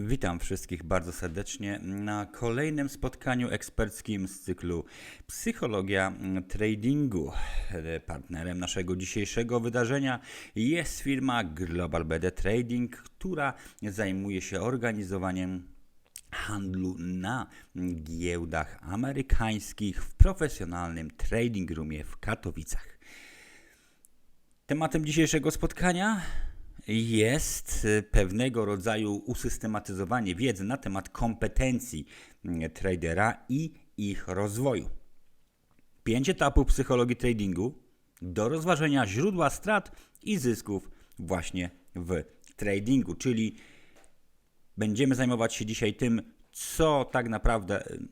Witam wszystkich bardzo serdecznie na kolejnym spotkaniu eksperckim z cyklu Psychologia Tradingu. Partnerem naszego dzisiejszego wydarzenia jest firma Global BD Trading, która zajmuje się organizowaniem handlu na giełdach amerykańskich w profesjonalnym trading roomie w Katowicach. Tematem dzisiejszego spotkania jest y, pewnego rodzaju usystematyzowanie wiedzy na temat kompetencji mm, tradera i ich rozwoju. Pięć etapów psychologii tradingu do rozważenia źródła strat i zysków właśnie w tradingu, czyli będziemy zajmować się dzisiaj tym, co tak naprawdę y,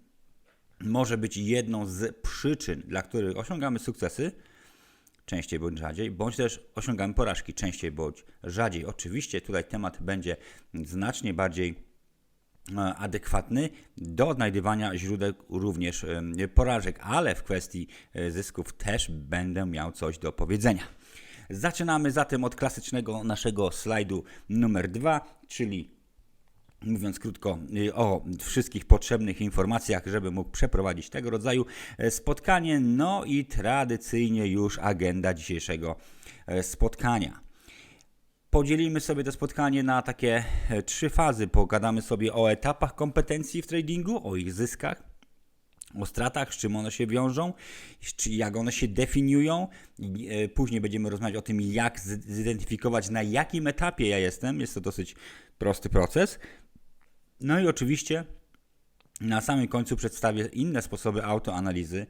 może być jedną z przyczyn, dla których osiągamy sukcesy częściej bądź rzadziej, bądź też osiągamy porażki częściej bądź rzadziej. Oczywiście tutaj temat będzie znacznie bardziej e, adekwatny do odnajdywania źródeł również e, porażek, ale w kwestii e, zysków też będę miał coś do powiedzenia. Zaczynamy zatem od klasycznego naszego slajdu numer dwa, czyli mówiąc krótko, y, o wszystkich potrzebnych informacjach, żeby mógł przeprowadzić tego rodzaju e, spotkanie. No i tradycyjnie już agenda dzisiejszego e, spotkania. Podzielimy sobie to spotkanie na takie e, trzy fazy. Pogadamy sobie o etapach kompetencji w tradingu, o ich zyskach, o stratach, z czym one się wiążą, jak one się definiują. Później będziemy rozmawiać o tym, jak zidentyfikować, na jakim etapie ja jestem. Jest to dosyć prosty proces. No i oczywiście na samym końcu przedstawię inne sposoby autoanalizy,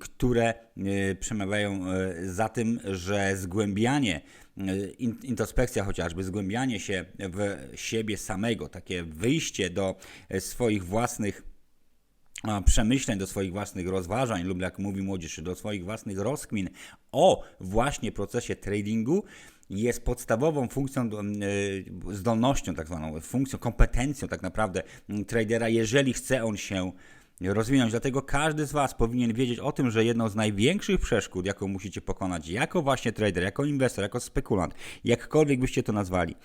które e, przemawiają e, za tym, że zgłębianie, e, introspekcja chociażby, zgłębianie się w siebie samego, takie wyjście do swoich własnych przemyśleń, do swoich własnych rozważań lub jak mówi młodzież, do swoich własnych rozkmin o właśnie procesie tradingu, jest podstawową funkcją, e, zdolnością, tak zwaną funkcją, kompetencją tak naprawdę tradera, jeżeli chce on się rozwinąć. Dlatego każdy z Was powinien wiedzieć o tym, że jedną z największych przeszkód, jaką musicie pokonać jako właśnie trader, jako inwestor, jako spekulant, jakkolwiek byście to nazwali,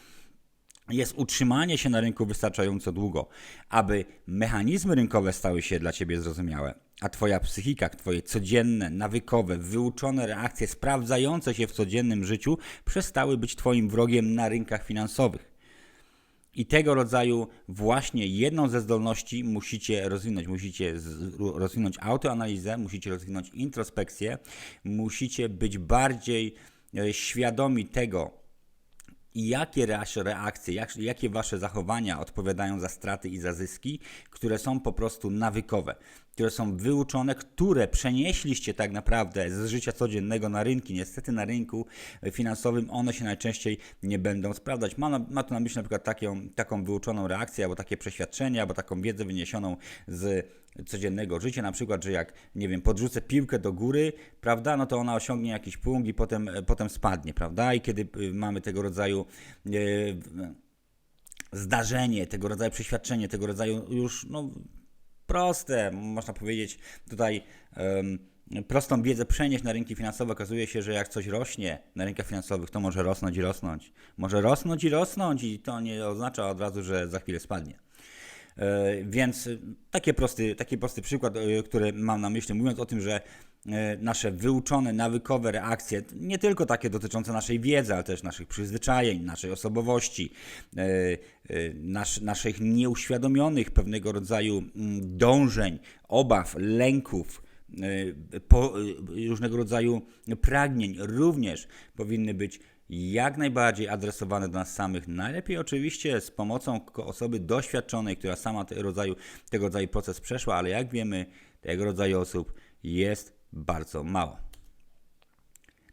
jest utrzymanie się na rynku wystarczająco długo, aby mechanizmy rynkowe stały się dla Ciebie zrozumiałe, a Twoja psychika, Twoje codzienne, nawykowe, wyuczone reakcje sprawdzające się w codziennym życiu przestały być Twoim wrogiem na rynkach finansowych. I tego rodzaju właśnie jedną ze zdolności musicie rozwinąć. Musicie rozwinąć autoanalizę, musicie rozwinąć introspekcję, musicie być bardziej e, świadomi tego, i jakie wasze reakcje, jak, jakie wasze zachowania odpowiadają za straty i za zyski, które są po prostu nawykowe, które są wyuczone, które przenieśliście tak naprawdę z życia codziennego na rynki. Niestety na rynku finansowym one się najczęściej nie będą sprawdzać. Ma, ma to na myśli na przykład taką, taką wyuczoną reakcję, albo takie przeświadczenie, albo taką wiedzę wyniesioną z codziennego życia, na przykład, że jak, nie wiem, podrzucę piłkę do góry, prawda, no to ona osiągnie jakiś punkt i potem, potem spadnie, prawda, i kiedy y, mamy tego rodzaju e, zdarzenie, tego rodzaju przeświadczenie, tego rodzaju już, no, proste, można powiedzieć, tutaj prostą wiedzę przenieść na rynki finansowe. Okazuje się, że jak coś rośnie na rynkach finansowych, to może rosnąć i rosnąć. Może rosnąć i rosnąć i to nie oznacza od razu, że za chwilę spadnie. E, więc taki prosty, taki prosty przykład, e, który mam na myśli, mówiąc o tym, że e, nasze wyuczone, nawykowe reakcje, nie tylko takie dotyczące naszej wiedzy, ale też naszych przyzwyczajeń, naszej osobowości, nasz, naszych nieuświadomionych pewnego rodzaju mm, dążeń, obaw, lęków, po, różnego rodzaju pragnień również powinny być jak najbardziej adresowane do nas samych. Najlepiej oczywiście z pomocą osoby doświadczonej, która sama tego rodzaju, tego rodzaju proces przeszła, ale jak wiemy, tego rodzaju osób jest bardzo mało.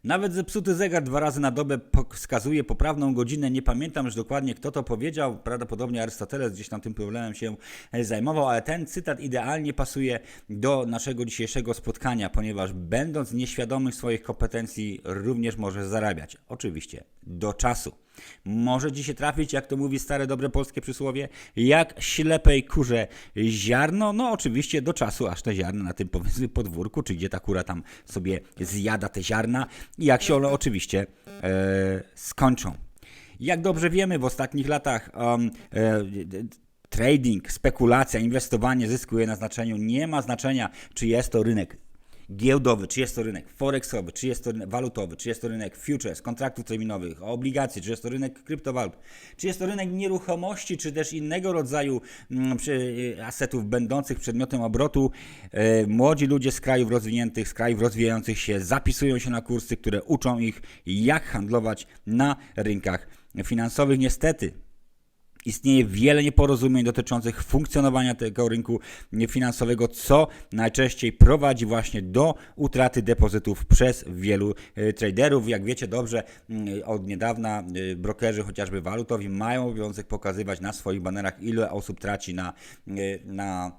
Nawet zepsuty zegar dwa razy na dobę wskazuje poprawną godzinę. Nie pamiętam już dokładnie, kto to powiedział. Prawdopodobnie Arystoteles gdzieś tam tym problemem się e, zajmował, ale ten cytat idealnie pasuje do naszego dzisiejszego spotkania, ponieważ będąc nieświadomych swoich kompetencji, również może zarabiać. Oczywiście do czasu. Może ci się trafić, jak to mówi stare dobre polskie przysłowie, jak ślepej kurze ziarno, no oczywiście do czasu, aż te ziarna na tym powiedzmy podwórku, czy gdzie ta kura tam sobie zjada te ziarna i jak się one oczywiście e, skończą. Jak dobrze wiemy, w ostatnich latach um, e, trading, spekulacja, inwestowanie zyskuje na znaczeniu. Nie ma znaczenia, czy jest to rynek giełdowy, czy jest to rynek forexowy, czy jest to rynek walutowy, czy jest to rynek futures, kontraktów terminowych, obligacji, czy jest to rynek kryptowalut, czy jest to rynek nieruchomości, czy też innego rodzaju mm, asetów będących przedmiotem obrotu. E, młodzi ludzie z krajów rozwiniętych, z krajów rozwijających się zapisują się na kursy, które uczą ich, jak handlować na rynkach finansowych. Niestety, Istnieje wiele nieporozumień dotyczących funkcjonowania tego rynku finansowego, co najczęściej prowadzi właśnie do utraty depozytów przez wielu e, traderów. Jak wiecie dobrze, mm, od niedawna e, brokerzy, chociażby walutowi, mają obowiązek pokazywać na swoich banerach, ile osób traci na, e, na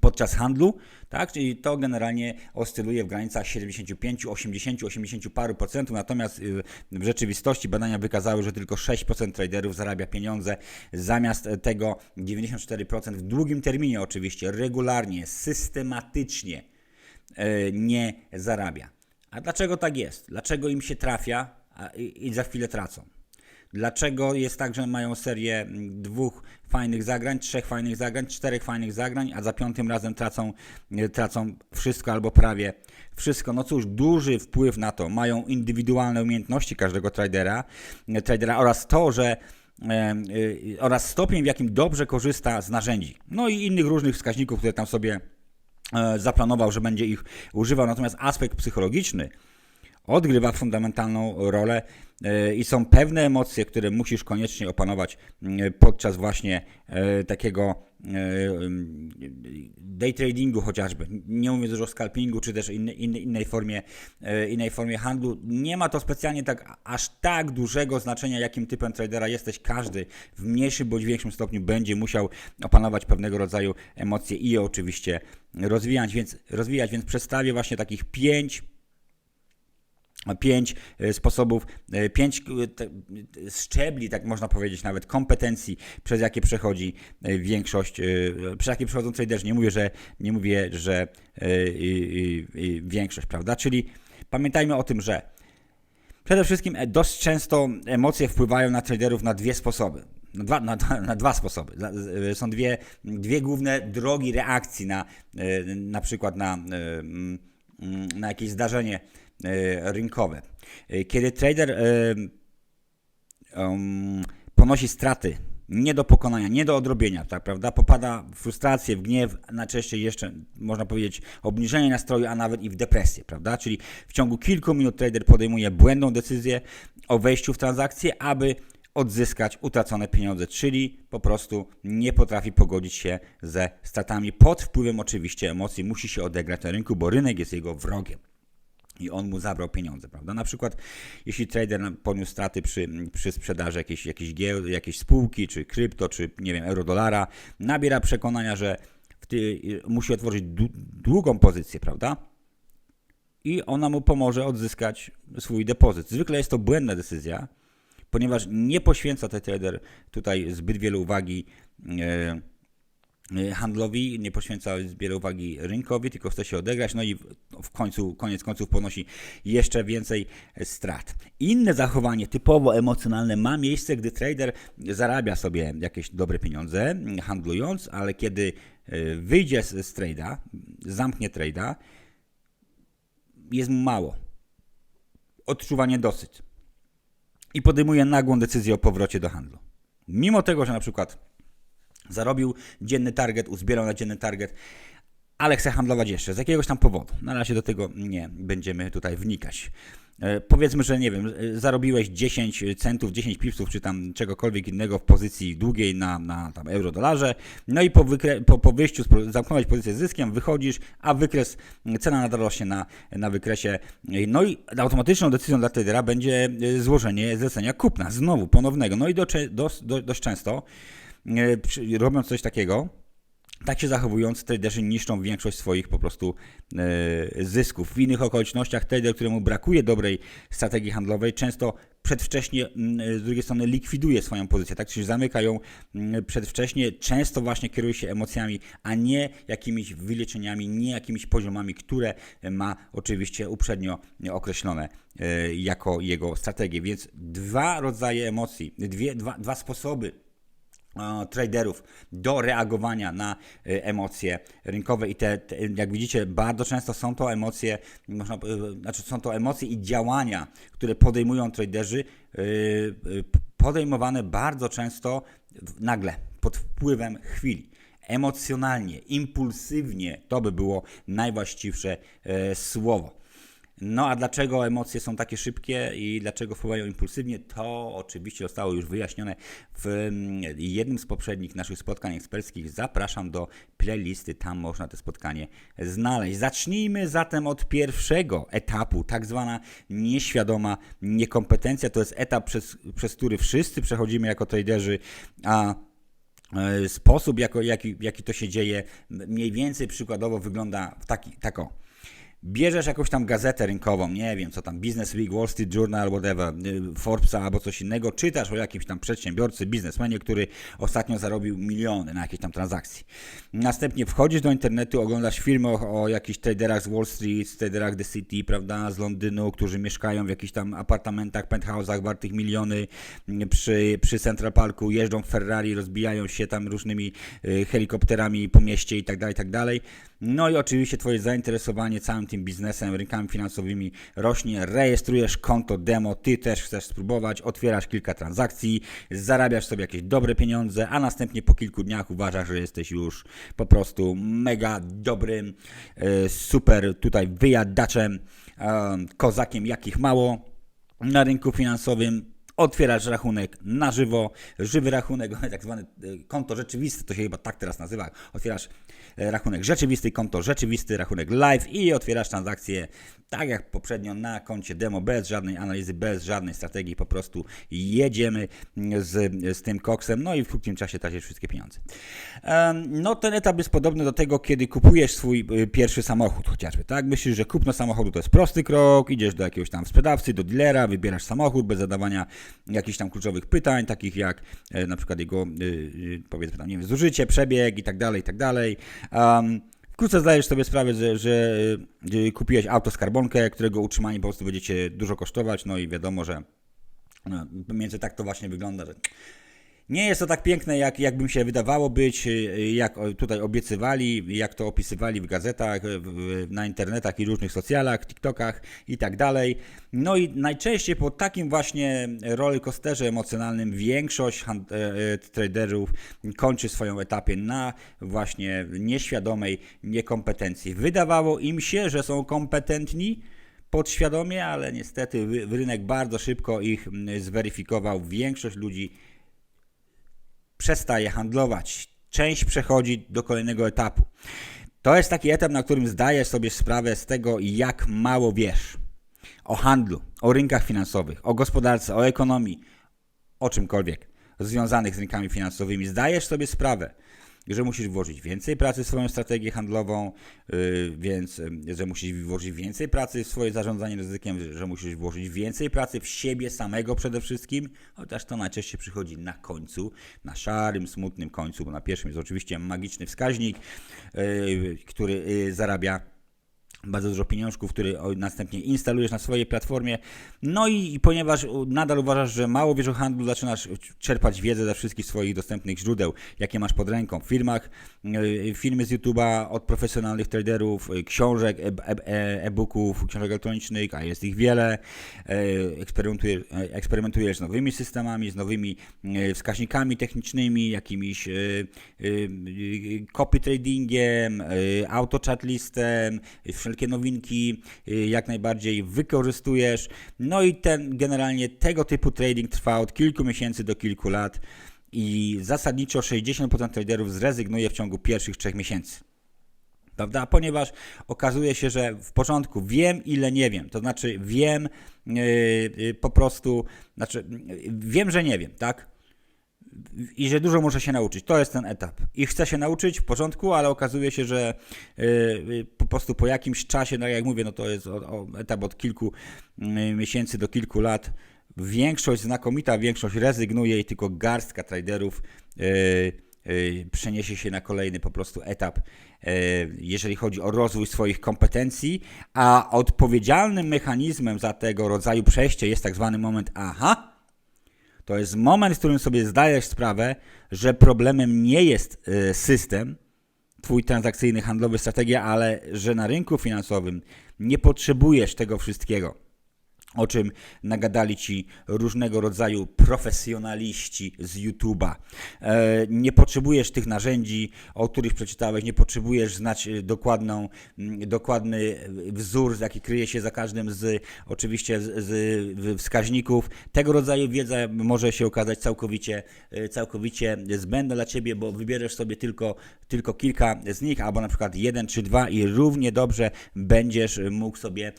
podczas handlu, tak? Czyli to generalnie oscyluje w granicach 75, 80, 80 paru procentów, natomiast y, w rzeczywistości badania wykazały, że tylko 6% traderów zarabia pieniądze, zamiast tego 94% w długim terminie oczywiście, regularnie, systematycznie y, nie zarabia. A dlaczego tak jest? Dlaczego im się trafia i za chwilę tracą? Dlaczego jest tak, że mają serię dwóch fajnych zagrań, trzech fajnych zagrań, czterech fajnych zagrań, a za piątym razem tracą, tracą wszystko albo prawie wszystko? No cóż, duży wpływ na to mają indywidualne umiejętności każdego tradera, tradera oraz to, że e, oraz stopień, w jakim dobrze korzysta z narzędzi. No i innych różnych wskaźników, które tam sobie e, zaplanował, że będzie ich używał. Natomiast aspekt psychologiczny odgrywa fundamentalną rolę e, i są pewne emocje, które musisz koniecznie opanować e, podczas właśnie e, takiego day tradingu chociażby. Nie mówię już o scalpingu, czy też innej, innej, formie, innej formie handlu. Nie ma to specjalnie tak, aż tak dużego znaczenia, jakim typem tradera jesteś. Każdy w mniejszym bądź większym stopniu będzie musiał opanować pewnego rodzaju emocje i je oczywiście rozwijać, więc, rozwijać, więc przedstawię właśnie takich pięć pięć e, sposobów, e, pięć e, szczebli, tak można powiedzieć, nawet kompetencji, przez jakie przechodzi większość, przez jakie przechodzą traderzy. Nie mówię, że, nie mówię, że większość, prawda? Czyli pamiętajmy o tym, że przede wszystkim dość często emocje wpływają na traderów na dwie sposoby. Na dwa, na, na dwa sposoby. Są dwie, dwie główne drogi reakcji na na przykład na, na jakieś zdarzenie rynkowe. E, kiedy trader um, ponosi straty nie do pokonania, nie do odrobienia, tak prawda? Popada w frustrację, w gniew, najczęściej jeszcze można powiedzieć obniżenie nastroju, a nawet i w depresję, prawda? Czyli w ciągu kilku minut trader podejmuje błędną decyzję o wejściu w transakcję, aby odzyskać utracone pieniądze, czyli po prostu nie potrafi pogodzić się ze stratami pod wpływem oczywiście emocji, musi się odegrać na rynku, bo rynek jest jego wrogiem i on mu zabrał pieniądze, prawda? Na przykład, jeśli trader poniósł straty przy, przy sprzedaży jakiejś, jakiejś giełdy, jakiejś spółki, czy krypto, czy nie wiem, euro-dolara, nabiera przekonania, że ty, musi otworzyć długą pozycję, prawda? I ona mu pomoże odzyskać swój depozyt. Zwykle jest to błędna decyzja, ponieważ nie poświęca ten trader tutaj zbyt wiele uwagi. Yy, handlowi, nie poświęca zbiera uwagi rynkowi, tylko chce się odegrać, no i w końcu, koniec końców ponosi jeszcze więcej strat. Inne zachowanie typowo emocjonalne ma miejsce, gdy trader zarabia sobie jakieś dobre pieniądze handlując, ale kiedy y, wyjdzie z, z zamknie trade'a, jest mu mało. Odczuwa niedosyt i podejmuje nagłą decyzję o powrocie do handlu. Mimo tego, że na przykład Zarobił. Dzienny target, uzbierał na dzienny target, ale chce handlować jeszcze z jakiegoś tam powodu. Na razie do tego nie będziemy tutaj wnikać. E, powiedzmy, że nie wiem, e, zarobiłeś 10 centów, 10 pipsów, czy tam czegokolwiek innego w pozycji długiej na, na tam euro-dolarze, no i po, wykre, po, po wyjściu zamknąłeś pozycję z zyskiem, wychodzisz, a wykres, cena nadal rośnie na, na wykresie, no i automatyczną decyzją dla tradera będzie e, złożenie zlecenia kupna, znowu ponownego, no i do, do, do, dość często robiąc coś takiego, tak się zachowując, traderzy niszczą większość swoich po prostu e, zysków. W innych okolicznościach trader, któremu brakuje dobrej strategii handlowej, często przedwcześnie e, z drugiej strony likwiduje swoją pozycję, tak? Czyli zamyka ją przedwcześnie, często właśnie kieruje się emocjami, a nie jakimiś wyliczeniami, nie jakimiś poziomami, które ma oczywiście uprzednio określone jako jego strategie. Więc dwa rodzaje emocji, dwie, dwa, dwa sposoby e, traderów do reagowania na e, emocje rynkowe i te, te, jak widzicie, bardzo często są to emocje, można, e, znaczy są to emocje i działania, które podejmują traderzy, e, e, podejmowane bardzo często nagle, pod wpływem chwili. Emocjonalnie, impulsywnie, to by było najwłaściwsze e, słowo. No a dlaczego emocje są takie szybkie i dlaczego wpływają impulsywnie, to oczywiście zostało już wyjaśnione w mm, jednym z poprzednich naszych spotkań eksperckich. Zapraszam do playlisty, tam można to spotkanie znaleźć. Zacznijmy zatem od pierwszego etapu, tak zwana nieświadoma niekompetencja. To jest etap, przez, przez który wszyscy przechodzimy jako traderzy, a e, sposób, jako, jaki, jaki to się dzieje, mniej więcej przykładowo wygląda w taki, tako. Bierzesz jakąś tam gazetę rynkową, nie wiem, co tam, Business Week, Wall Street Journal, whatever, y, Forbesa albo coś innego, czytasz o jakimś tam przedsiębiorcy, biznesmenie, który ostatnio zarobił miliony na jakiejś tam transakcji. Następnie wchodzisz do internetu, oglądasz filmy o, o jakichś traderach z Wall Street, z traderach The City, prawda, z Londynu, którzy mieszkają w jakichś tam apartamentach, penthouse'ach wartych miliony y, przy, przy Central Parku, jeżdżą w Ferrari, rozbijają się tam różnymi y, helikopterami po mieście i tak dalej, i tak dalej. No i oczywiście Twoje zainteresowanie całym tym biznesem, rynkami finansowymi rośnie, rejestrujesz konto demo, Ty też chcesz spróbować, otwierasz kilka transakcji, zarabiasz sobie jakieś dobre pieniądze, a następnie po kilku dniach uważasz, że jesteś już po prostu mega dobrym, e, super tutaj wyjadaczem, e, kozakiem jakich mało na rynku finansowym otwierasz rachunek na żywo, żywy rachunek, tak zwane konto rzeczywiste, to się chyba tak teraz nazywa. Otwierasz rachunek rzeczywisty, konto rzeczywisty, rachunek live i otwierasz transakcję tak jak poprzednio na koncie demo, bez żadnej analizy, bez żadnej strategii, po prostu jedziemy z, z tym koksem, no i w krótkim czasie tracisz wszystkie pieniądze. No ten etap jest podobny do tego, kiedy kupujesz swój y, pierwszy samochód chociażby, tak? Myślisz, że kupno samochodu to jest prosty krok, idziesz do jakiegoś tam sprzedawcy, do dealera, wybierasz samochód bez zadawania jakichś tam kluczowych pytań, takich jak e, na przykład jego, powiedzmy tam, nie wiem, zużycie, przebieg i tak dalej, i tak dalej. Um, Wkrótce zdajesz sobie sprawę, że, że y, kupiłeś auto skarbonkę, którego utrzymanie po prostu będzie cię dużo kosztować, no i wiadomo, że no, więcej tak to właśnie wygląda, że nie jest to tak piękne, jak, jak bym się wydawało być, y, jak tutaj obiecywali, jak to opisywali w gazetach, w, na internetach i różnych socjalach, TikTokach i tak dalej. No i najczęściej po takim właśnie rollercoasterze emocjonalnym większość hand- e, e, traderów kończy swoją etapie na właśnie nieświadomej niekompetencji. Wydawało im się, że są kompetentni, podświadomie, ale niestety rynek bardzo szybko ich mm, zweryfikował. Większość ludzi przestaje handlować. Część przechodzi do kolejnego etapu. To jest taki etap, na którym zdajesz sobie sprawę z tego, jak mało wiesz o handlu, o rynkach finansowych, o gospodarce, o ekonomii, o czymkolwiek związanych z rynkami finansowymi. Zdajesz sobie sprawę, że musisz włożyć więcej pracy w swoją strategię handlową, yy, więc yy, że musisz włożyć więcej pracy w swoje zarządzanie ryzykiem, że musisz włożyć więcej pracy w siebie samego przede wszystkim, chociaż to najczęściej przychodzi na końcu, na szarym, smutnym końcu, bo na pierwszym jest oczywiście magiczny wskaźnik, yy, który zarabia bardzo dużo pieniążków, który o- następnie instalujesz na swojej platformie. No i, i ponieważ nadal uważasz, że mało wiesz o handlu, zaczynasz czerpać wiedzę ze wszystkich swoich dostępnych źródeł, jakie masz pod ręką w filmach, yy, filmy z YouTube'a od profesjonalnych traderów, książek, e- e- e- e-booków, książek elektronicznych, a jest ich wiele. Eksperymentujesz, e, eksperymentujesz z nowymi systemami, z nowymi wskaźnikami technicznymi, jakimiś copy tradingiem, auto chat listem, wszelkie nowinki yy, jak najbardziej wykorzystujesz. No i ten generalnie tego typu trading trwa od kilku miesięcy do kilku lat i zasadniczo 60% traderów zrezygnuje w ciągu pierwszych trzech miesięcy. Prawda? Ponieważ okazuje się, że w początku wiem, ile nie wiem. To znaczy, wiem yy, yy, po prostu, znaczy, yy, wiem, że nie wiem, tak? I że dużo muszę się nauczyć. To jest ten etap. I chcę się nauczyć w porządku, ale okazuje się, że y, y, po prostu po jakimś czasie, no jak mówię, no to jest etap od kilku y, miesięcy do kilku lat. Większość, znakomita większość rezygnuje i tylko garstka traderów przeniesie się na kolejny po prostu etap, jeżeli chodzi o rozwój swoich kompetencji, a odpowiedzialnym mechanizmem za tego rodzaju przejście jest tak zwany moment aha, To jest moment, w którym sobie zdajesz sprawę, że problemem nie jest y, system, twój transakcyjny, handlowy, strategia, ale że na rynku finansowym nie potrzebujesz tego wszystkiego o czym nagadali ci różnego rodzaju profesjonaliści z YouTube'a. E, nie potrzebujesz tych narzędzi, o których przeczytałeś, nie potrzebujesz znać e, dokładną, dokładny wzór, jaki kryje się za każdym z oczywiście z, z wskaźników. Tego rodzaju wiedza może się okazać całkowicie, e, całkowicie zbędna dla ciebie, bo wybierzesz sobie tylko, tylko kilka z nich, albo na przykład jeden czy dwa i równie dobrze będziesz mógł sobie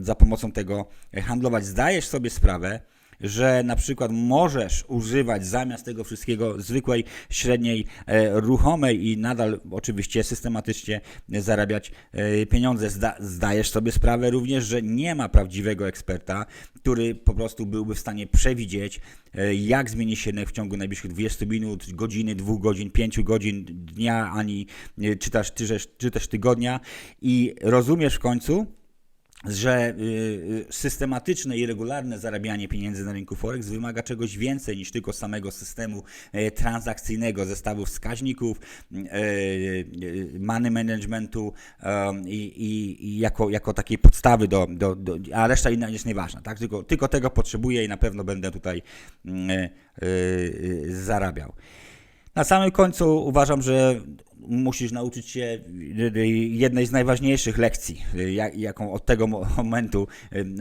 za pomocą tego handlować. Zdajesz sobie sprawę, że na przykład możesz używać zamiast tego wszystkiego zwykłej, średniej, e, ruchomej i nadal oczywiście systematycznie zarabiać e, pieniądze. Zda, zdajesz sobie sprawę również, że nie ma prawdziwego eksperta, który po prostu byłby w stanie przewidzieć, e, jak zmieni się rynek w ciągu najbliższych 20 minut, godziny, dwóch godzin, pięciu godzin, dnia, ani e, czy, też, czy też tygodnia i rozumiesz w końcu, że y, y, systematyczne i regularne zarabianie pieniędzy na rynku Forex wymaga czegoś więcej niż tylko samego systemu e, transakcyjnego, zestawu wskaźników, e, e, money managementu i, i, i jako, jako takiej podstawy, do, do, do, a reszta inna jest nieważna. Tak? Tylko, tylko tego potrzebuję i na pewno będę tutaj zarabiał. Na samym końcu uważam, że musisz nauczyć się jednej z najważniejszych lekcji, jaką od tego momentu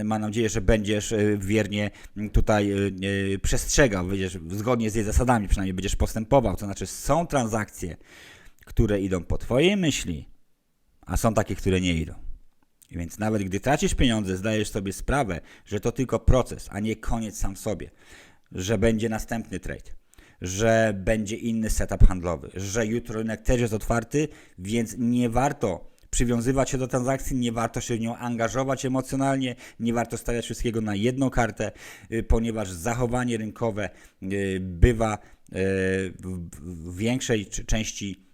mam nadzieję, że będziesz wiernie tutaj przestrzegał, będziesz zgodnie z jej zasadami przynajmniej będziesz postępował, to znaczy są transakcje, które idą po twojej myśli, a są takie, które nie idą. Więc nawet gdy tracisz pieniądze, zdajesz sobie sprawę, że to tylko proces, a nie koniec sam w sobie, że będzie następny trade że będzie inny setup handlowy, że jutro rynek też jest otwarty, więc nie warto przywiązywać się do transakcji, nie warto się w nią angażować emocjonalnie, nie warto stawiać wszystkiego na jedną kartę, y, ponieważ zachowanie rynkowe y, bywa y, w większej części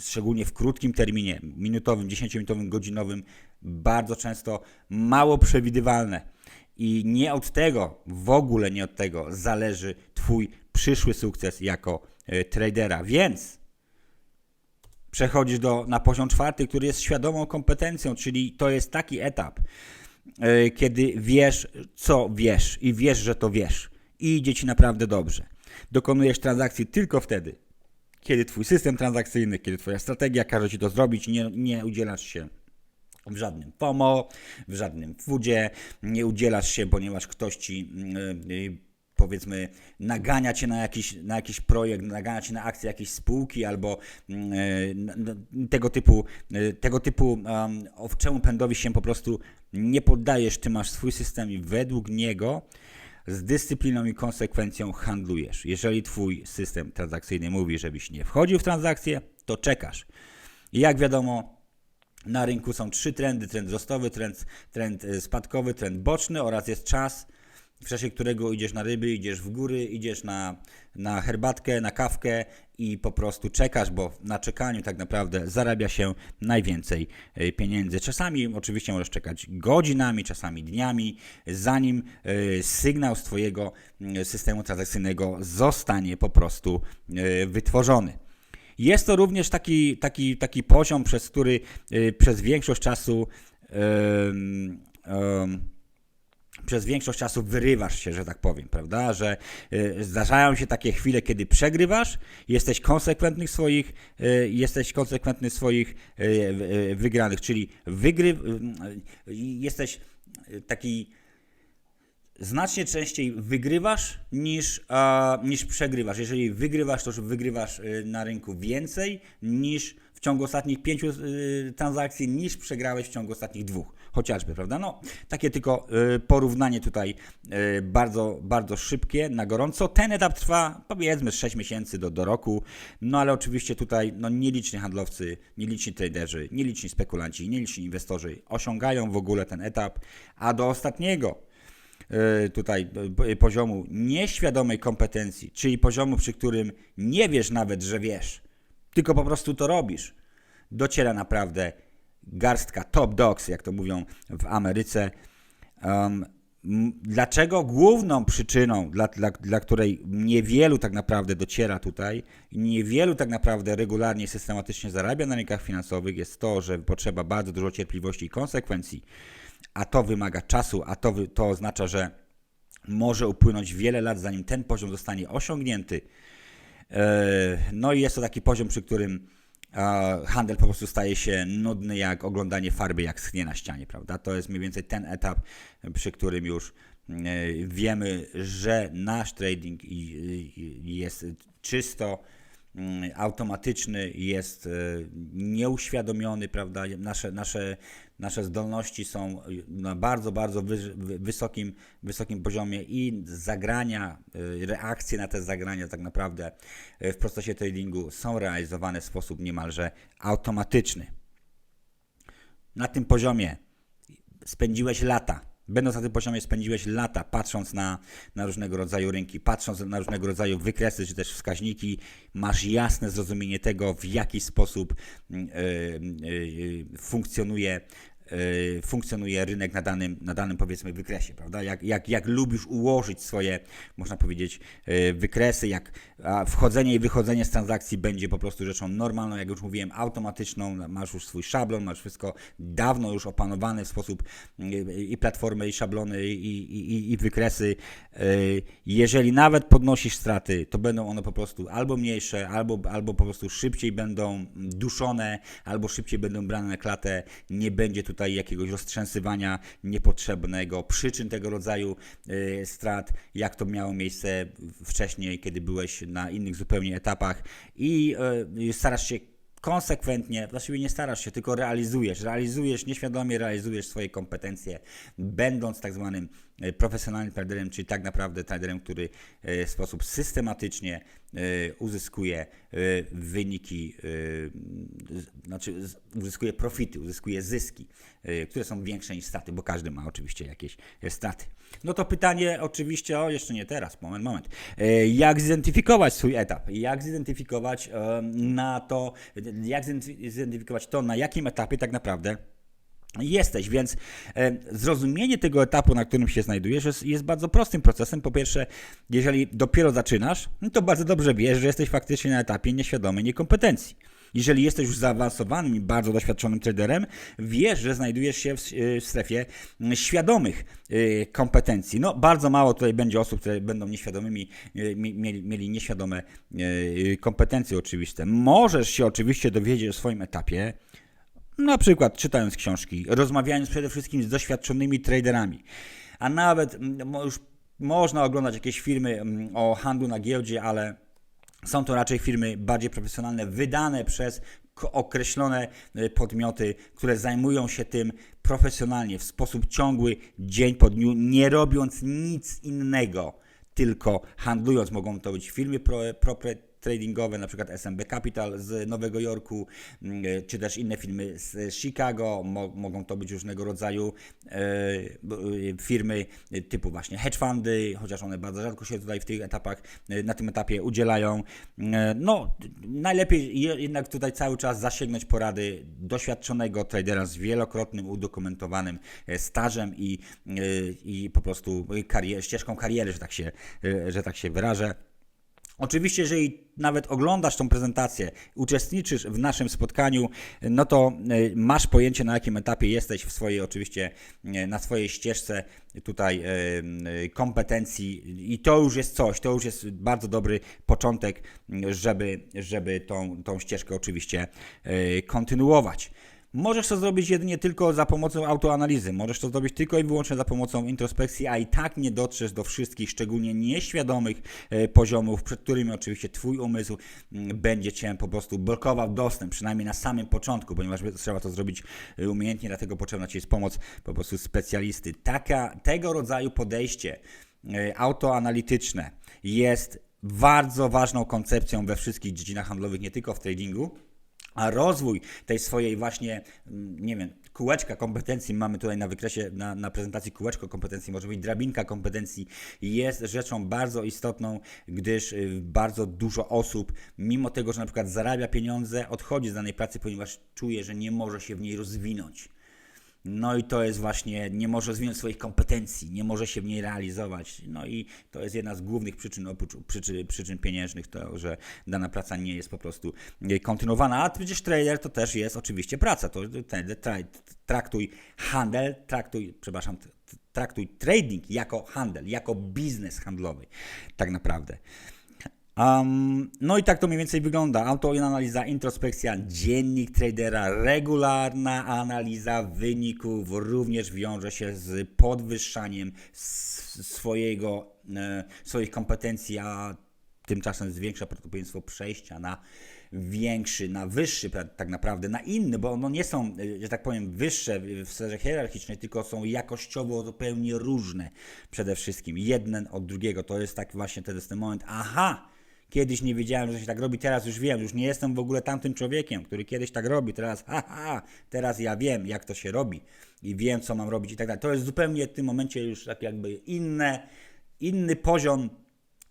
szczególnie w krótkim terminie, minutowym, 10-minutowym, godzinowym, bardzo często mało przewidywalne. I nie od tego, w ogóle nie od tego zależy Twój przyszły sukces jako y, tradera. Więc przechodzisz do, na poziom czwarty, który jest świadomą kompetencją, czyli to jest taki etap, y, kiedy wiesz, co wiesz i wiesz, że to wiesz i idzie Ci naprawdę dobrze. Dokonujesz transakcji tylko wtedy, kiedy Twój system transakcyjny, kiedy Twoja strategia każe Ci to zrobić, nie, nie udzielasz się w żadnym FOMO, w żadnym foodzie, nie udzielasz się, ponieważ ktoś ci yy, powiedzmy nagania cię na jakiś, na jakiś projekt, nagania cię na akcję jakiejś spółki albo yy, tego typu, yy, tego typu um, owczemu pędowi się po prostu nie poddajesz, ty masz swój system i według niego z dyscypliną i konsekwencją handlujesz. Jeżeli twój system transakcyjny mówi, żebyś nie wchodził w transakcję, to czekasz. I jak wiadomo, na rynku są trzy trendy: trend wzrostowy, trend, trend e, spadkowy, trend boczny oraz jest czas, w czasie którego idziesz na ryby, idziesz w góry, idziesz na, na herbatkę, na kawkę i po prostu czekasz, bo na czekaniu tak naprawdę zarabia się najwięcej e, pieniędzy. Czasami oczywiście możesz czekać godzinami, czasami dniami, zanim e, sygnał z Twojego systemu transakcyjnego zostanie po prostu wytworzony. Jest to również taki, taki, taki poziom, przez który y, przez większość czasu um, um, przez większość czasu wyrywasz się, że tak powiem, prawda? Że y, zdarzają się takie chwile, kiedy przegrywasz, jesteś konsekwentny w swoich, y, jesteś konsekwentny w swoich y, y wygranych, czyli wygry, y, jesteś taki znacznie częściej wygrywasz niż, niż przegrywasz. Jeżeli wygrywasz, to wygrywasz y, na rynku więcej niż w ciągu ostatnich pięciu y, transakcji, niż przegrałeś w ciągu ostatnich dwóch. Chociażby, prawda? No, takie tylko y, porównanie tutaj y, bardzo, bardzo szybkie, na gorąco. Ten etap trwa powiedzmy 6 miesięcy do, do roku, no ale oczywiście tutaj no, nieliczni handlowcy, nieliczni traderzy, nieliczni spekulanci, nieliczni inwestorzy osiągają w ogóle ten etap, a do ostatniego tutaj e, poziomu nieświadomej kompetencji, czyli poziomu, przy którym nie wiesz nawet, że wiesz, tylko po prostu to robisz, dociera naprawdę garstka top dogs, jak to mówią w Ameryce. Um, Dlaczego główną przyczyną, dla, dla, dla której niewielu tak naprawdę dociera tutaj, niewielu tak naprawdę regularnie, systematycznie zarabia na rynkach finansowych, jest to, że potrzeba bardzo dużo cierpliwości i konsekwencji, a to wymaga czasu, a to, to oznacza, że może upłynąć wiele lat, zanim ten poziom zostanie osiągnięty. E, No i jest to taki poziom, przy którym handel po prostu staje się nudny jak oglądanie farby, jak schnie na ścianie, prawda? To jest mniej więcej ten etap, przy którym już e, wiemy, że nasz trading jest czysto mm, automatyczny, jest e, nieuświadomiony, prawda? Nasze, nasze, nasze zdolności są na bardzo, bardzo wy- wysokim, wysokim poziomie i zagrania, e, reakcje na te zagrania tak naprawdę e, w procesie tradingu są realizowane w sposób niemalże automatyczny. Na tym poziomie spędziłeś lata. Będąc na tym poziomie, spędziłeś lata patrząc na, na różnego rodzaju rynki, patrząc na różnego rodzaju wykresy czy też wskaźniki, masz jasne zrozumienie tego, w jaki sposób mm, y, y, y, funkcjonuje y, funkcjonuje rynek na danym, na danym powiedzmy wykresie, prawda? Jak, jak, jak lubisz ułożyć swoje, można powiedzieć, y, wykresy, jak wchodzenie i wychodzenie z transakcji będzie po prostu rzeczą normalną, jak już mówiłem, automatyczną, masz już swój szablon, masz wszystko dawno już opanowane w sposób y, i platformy, i szablony, i, i, i- wykresy. Y, Jeżeli nawet podnosisz straty, to będą one po prostu albo mniejsze, albo, albo po prostu szybciej będą duszone, albo szybciej będą brane na klatę. Nie będzie tutaj jakiegoś roztrzęsywania niepotrzebnego, przyczyn tego rodzaju y, strat, jak to miało miejsce wcześniej, kiedy byłeś na innych zupełnie etapach. I y, starasz się konsekwentnie, właściwie nie starasz się, tylko realizujesz, realizujesz, nieświadomie realizujesz swoje kompetencje, będąc tak zwanym profesjonalnym traderem, czyli tak naprawdę traderem, który e, w sposób systematycznie e, uzyskuje e, wyniki, e, znaczy uzyskuje profity, uzyskuje zyski, e, które są większe niż straty, bo każdy ma oczywiście jakieś e, straty. No to pytanie oczywiście, o jeszcze nie teraz, moment, moment. E, Jak zidentyfikować swój etap? Jak zidentyfikować e, na to, jak zidenty- zidentyfikować to, na jakim etapie tak naprawdę jesteś, więc e, zrozumienie tego etapu, na którym się znajdujesz, jest, jest bardzo prostym procesem. Po pierwsze, jeżeli dopiero zaczynasz, no to bardzo dobrze wiesz, że jesteś faktycznie na etapie nieświadomej niekompetencji. Jeżeli jesteś już zaawansowanym i bardzo doświadczonym traderem, wiesz, że znajdujesz się w, w strefie świadomych y, kompetencji. No, bardzo mało tutaj będzie osób, które będą nieświadomymi, mi- mieli, mieli nieświadome kompetencje oczywiste. Możesz się oczywiście dowiedzieć o swoim etapie, na przykład czytając książki, rozmawiając przede wszystkim z doświadczonymi traderami, a nawet mm, już można oglądać jakieś filmy mm, o handlu na giełdzie, ale są to raczej firmy bardziej profesjonalne, wydane przez określone y, podmioty, które zajmują się tym profesjonalnie, w sposób ciągły, dzień po dniu, nie robiąc nic innego, tylko handlując. Mogą to być firmy pro, propre tradingowe, na przykład SMB Capital z Nowego Jorku, mm, e, czy też inne firmy z Chicago, Mo, mogą to być różnego rodzaju e, e, firmy typu właśnie hedge fundy, chociaż one bardzo rzadko się tutaj w tych etapach, na tym etapie udzielają. E, No, najlepiej je- jednak tutaj cały czas zasięgnąć porady doświadczonego tradera z wielokrotnym udokumentowanym stażem i, i po prostu karier, ścieżką kariery, że tak się, że tak się wyrażę. Oczywiście, jeżeli nawet oglądasz tą prezentację, uczestniczysz w naszym spotkaniu, no to e, masz pojęcie na jakim etapie jesteś w swojej oczywiście, e, na swojej ścieżce tutaj e, kompetencji i to już jest coś, to już jest bardzo dobry początek, żeby, żeby tą, tą ścieżkę oczywiście kontynuować. Możesz to zrobić jedynie tylko za pomocą autoanalizy, możesz to zrobić tylko i wyłącznie za pomocą introspekcji, a i tak nie dotrzesz do wszystkich, szczególnie nieświadomych e, poziomów, przed którymi oczywiście Twój umysł mm, będzie Cię po prostu blokował dostęp, przynajmniej na samym początku, ponieważ trzeba to zrobić e, umiejętnie, dlatego potrzebna Ci jest pomoc po prostu specjalisty. Taka, tego rodzaju podejście e, autoanalityczne jest bardzo ważną koncepcją we wszystkich dziedzinach handlowych, nie tylko w tradingu. A rozwój tej swojej właśnie, mm, nie wiem, kółeczka kompetencji, mamy tutaj na wykresie, na, na prezentacji kółeczko kompetencji, może być drabinka kompetencji, jest rzeczą bardzo istotną, gdyż y, bardzo dużo osób, mimo tego, że na przykład zarabia pieniądze, odchodzi z danej pracy, ponieważ czuje, że nie może się w niej rozwinąć. No i to jest właśnie, nie może rozwinąć swoich kompetencji, nie może się w niej realizować. No i to jest jedna z głównych przyczyn, oprócz przyczyn, przyczyn pieniężnych, to, że dana praca nie jest po prostu e, kontynuowana. A przecież trader to też jest oczywiście praca. To ten, tra, traktuj handel, traktuj, przepraszam, traktuj trading jako handel, jako biznes handlowy, tak naprawdę. Um, no i tak to mniej więcej wygląda. Autoanaliza, introspekcja, dziennik tradera, regularna analiza wyników również wiąże się z podwyższaniem swojego, e, swoich kompetencji, a tymczasem zwiększa prawdopodobieństwo przejścia na większy, na wyższy tak naprawdę, na inny, bo one nie są, e, że tak powiem, wyższe w sferze hierarchicznej, tylko są jakościowo zupełnie różne przede wszystkim. Jeden od drugiego. To jest tak właśnie ten, ten moment, aha, Kiedyś nie wiedziałem, że się tak robi, teraz już wiem, już nie jestem w ogóle tamtym człowiekiem, który kiedyś tak robi, teraz haha, teraz ja wiem, jak to się robi i wiem, co mam robić i tak dalej. To jest zupełnie w tym momencie już tak jakby inne, inny poziom,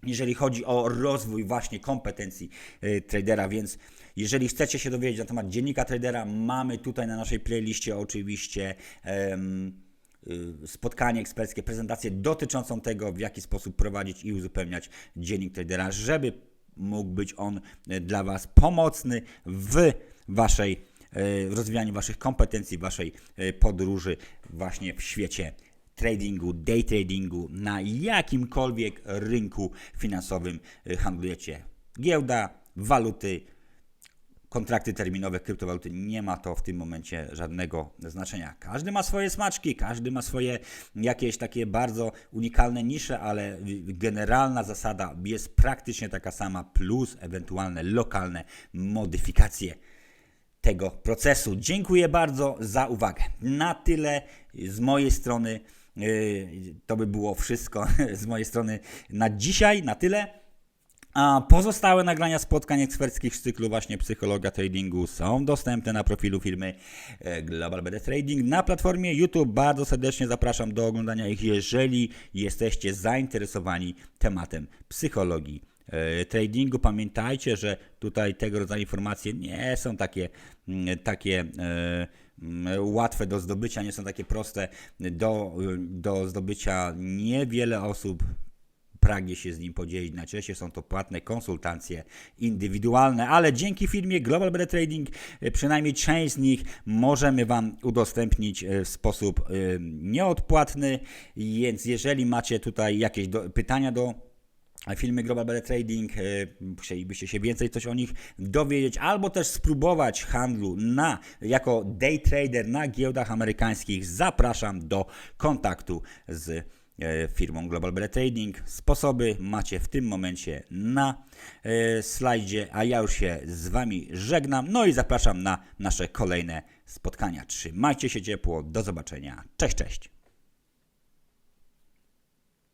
jeżeli chodzi o rozwój właśnie kompetencji y, tradera, więc jeżeli chcecie się dowiedzieć na temat dziennika tradera, mamy tutaj na naszej playliście oczywiście y, spotkanie eksperckie, prezentację dotyczącą tego, w jaki sposób prowadzić i uzupełniać dziennik tradera, żeby mógł być on y, dla Was pomocny w Waszej y, w rozwijaniu Waszych kompetencji, Waszej y, podróży właśnie w świecie tradingu, day tradingu, na jakimkolwiek rynku finansowym handlujecie. Giełda, waluty, kontrakty terminowe, kryptowaluty, nie ma to w tym momencie żadnego znaczenia. Każdy ma swoje smaczki, każdy ma swoje jakieś takie bardzo unikalne nisze, ale generalna zasada jest praktycznie taka sama, plus ewentualne lokalne modyfikacje tego procesu. Dziękuję bardzo za uwagę. Na tyle z mojej strony. Yy, To by było wszystko z mojej strony na dzisiaj. Na tyle. A pozostałe nagrania spotkań eksperckich z cyklu właśnie Psychologia Tradingu są dostępne na profilu firmy e, Global BD Trading na platformie YouTube. Bardzo serdecznie zapraszam do oglądania ich, jeżeli jesteście zainteresowani tematem psychologii e, tradingu. Pamiętajcie, że tutaj tego rodzaju informacje nie są takie, mm, takie e, mm, łatwe do zdobycia, nie są takie proste do, do zdobycia. Niewiele osób pragnie się z nim podzielić. Najczęściej są to płatne konsultacje indywidualne, ale dzięki firmie Global BD Trading e, przynajmniej część z nich możemy Wam udostępnić e, w sposób e, nieodpłatny, więc jeżeli macie tutaj jakieś do, pytania do filmy Global BD Trading, chcielibyście się więcej coś o nich dowiedzieć, albo też spróbować handlu na, jako day trader na giełdach amerykańskich, zapraszam do kontaktu z firmą Global BD Trading. Sposoby macie w tym momencie na e, slajdzie, a ja już się z Wami żegnam, no i zapraszam na nasze kolejne spotkania. Trzymajcie się ciepło, do zobaczenia, cześć, cześć!